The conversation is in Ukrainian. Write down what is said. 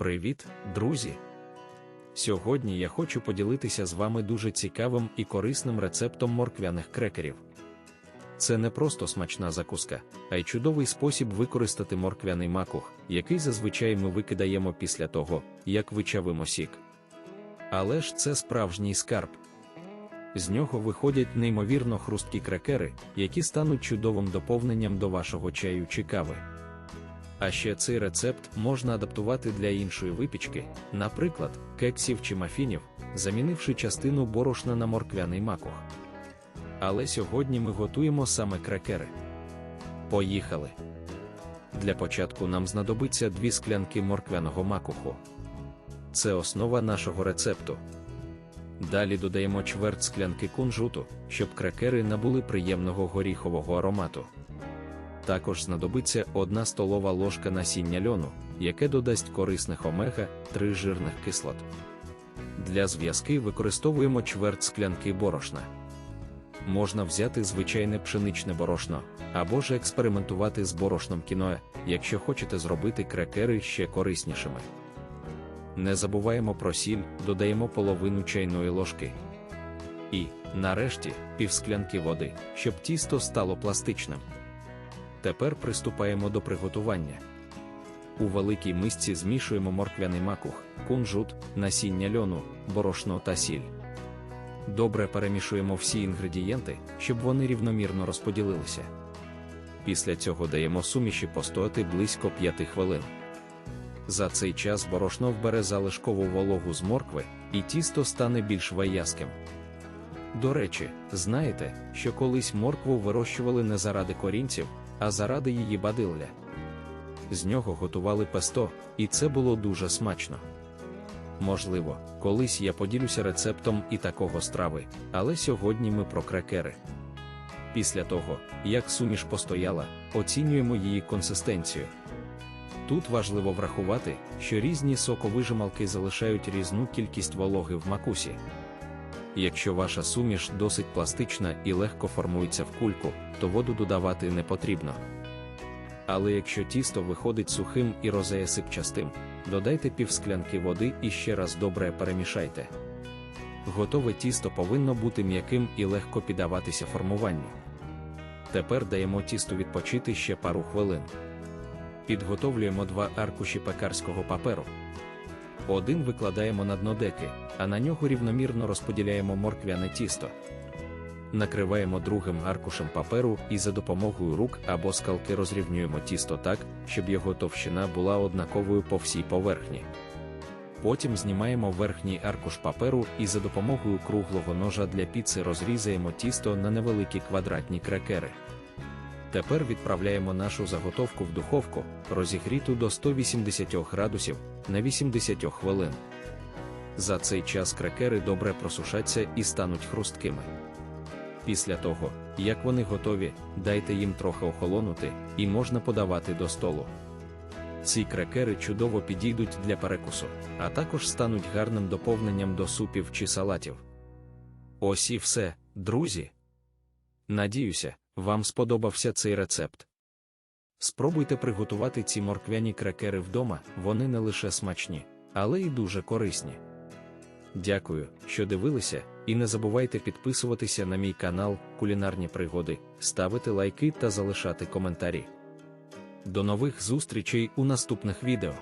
Привіт, друзі! Сьогодні я хочу поділитися з вами дуже цікавим і корисним рецептом морквяних крекерів. Це не просто смачна закуска, а й чудовий спосіб використати морквяний макух, який зазвичай ми викидаємо після того, як вичавимо сік. Але ж це справжній скарб. З нього виходять неймовірно хрусткі крекери, які стануть чудовим доповненням до вашого чаю чи кави. А ще цей рецепт можна адаптувати для іншої випічки, наприклад, кексів чи мафінів, замінивши частину борошна на морквяний макух. Але сьогодні ми готуємо саме крекери. Поїхали! Для початку нам знадобиться дві склянки морквяного макуху. Це основа нашого рецепту. Далі додаємо чверть склянки кунжуту, щоб крекери набули приємного горіхового аромату. Також знадобиться 1 столова ложка насіння льону, яке додасть корисних омега 3 жирних кислот. Для зв'язки використовуємо чверть склянки борошна. Можна взяти звичайне пшеничне борошно, або ж експериментувати з борошном кіноe, якщо хочете зробити крекери ще кориснішими. Не забуваємо про сіль, додаємо половину чайної ложки. І, нарешті, півсклянки води, щоб тісто стало пластичним. Тепер приступаємо до приготування. У великій мисці змішуємо морквяний макух, кунжут, насіння льону, борошно та сіль. Добре перемішуємо всі інгредієнти, щоб вони рівномірно розподілилися. Після цього даємо суміші постояти близько 5 хвилин. За цей час борошно вбере залишкову вологу з моркви, і тісто стане більш ваяским. До речі, знаєте, що колись моркву вирощували не заради корінців, а заради її бадилля. З нього готували песто, і це було дуже смачно. Можливо, колись я поділюся рецептом і такого страви, але сьогодні ми про крекери. Після того, як суміш постояла, оцінюємо її консистенцію. Тут важливо врахувати, що різні соковижималки залишають різну кількість вологи в макусі. Якщо ваша суміш досить пластична і легко формується в кульку, то воду додавати не потрібно. Але якщо тісто виходить сухим і розеє сипчастим, додайте півсклянки води і ще раз добре перемішайте. Готове тісто повинно бути м'яким і легко піддаватися формуванню. Тепер даємо тісту відпочити ще пару хвилин. Підготовлюємо два аркуші пекарського паперу. Один викладаємо на дно деки, а на нього рівномірно розподіляємо морквяне тісто. Накриваємо другим аркушем паперу і за допомогою рук або скалки розрівнюємо тісто так, щоб його товщина була однаковою по всій поверхні. Потім знімаємо верхній аркуш паперу і за допомогою круглого ножа для піци розрізаємо тісто на невеликі квадратні крекери. Тепер відправляємо нашу заготовку в духовку, розігріту до 180 градусів на 80 хвилин. За цей час крекери добре просушаться і стануть хрусткими. Після того, як вони готові, дайте їм трохи охолонути і можна подавати до столу. Ці крекери чудово підійдуть для перекусу, а також стануть гарним доповненням до супів чи салатів. Ось і все, друзі. Надіюся, вам сподобався цей рецепт. Спробуйте приготувати ці морквяні крекери вдома, вони не лише смачні, але й дуже корисні. Дякую, що дивилися, і не забувайте підписуватися на мій канал Кулінарні пригоди, ставити лайки та залишати коментарі. До нових зустрічей у наступних відео.